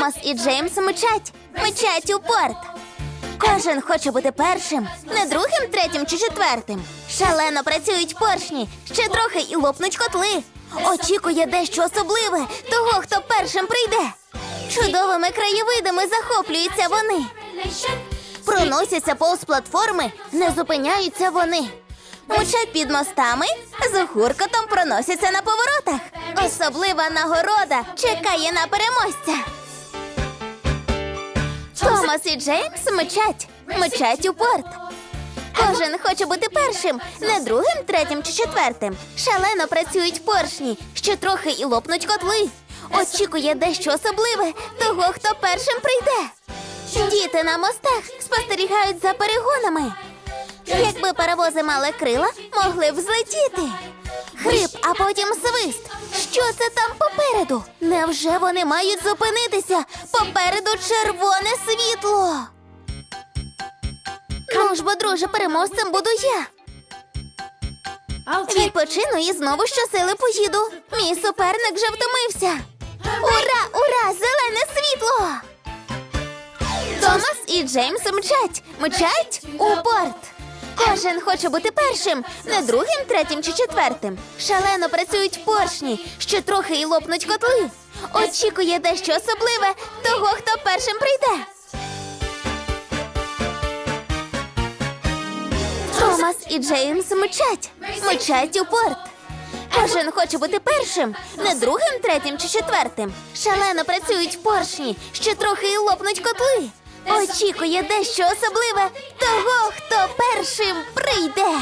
Томас і Джеймс мчать, мчать у порт. Кожен хоче бути першим, не другим, третім чи четвертим. Шалено працюють поршні, ще трохи і лопнуть котли. Очікує дещо особливе того, хто першим прийде. Чудовими краєвидами захоплюються вони. Проносяться повз платформи, не зупиняються вони. Мчать під мостами, з гуркотом проносяться на поворотах. Особлива нагорода чекає на переможця. Томас і Джеймс мчать, мчать у порт. Кожен хоче бути першим, не другим, третім чи четвертим. Шалено працюють поршні, ще трохи і лопнуть котли. Очікує дещо особливе того, хто першим прийде. Діти на мостах спостерігають за перегонами. Якби паровози мали крила, могли б злетіти. Хрип, а потім свист. Що це там попереду? Невже вони мають зупинитися? Попереду червоне світло. Бо, друже, переможцем буду я. Відпочину і знову щосили поїду. Мій суперник вже втомився. Ура, ура! Зелене світло! Томас і Джеймс мчать, мчать у порт. Кожен хоче бути першим, не другим, третім чи четвертим. Шалено працюють поршні, ще трохи і лопнуть котли. Очікує дещо особливе того, хто першим прийде. І Джеймс мчать, мчать у порт. Кожен хоче бути першим, не другим, третім чи четвертим. Шалено працюють поршні, ще трохи і лопнуть котли. Очікує дещо особливе того, хто першим прийде.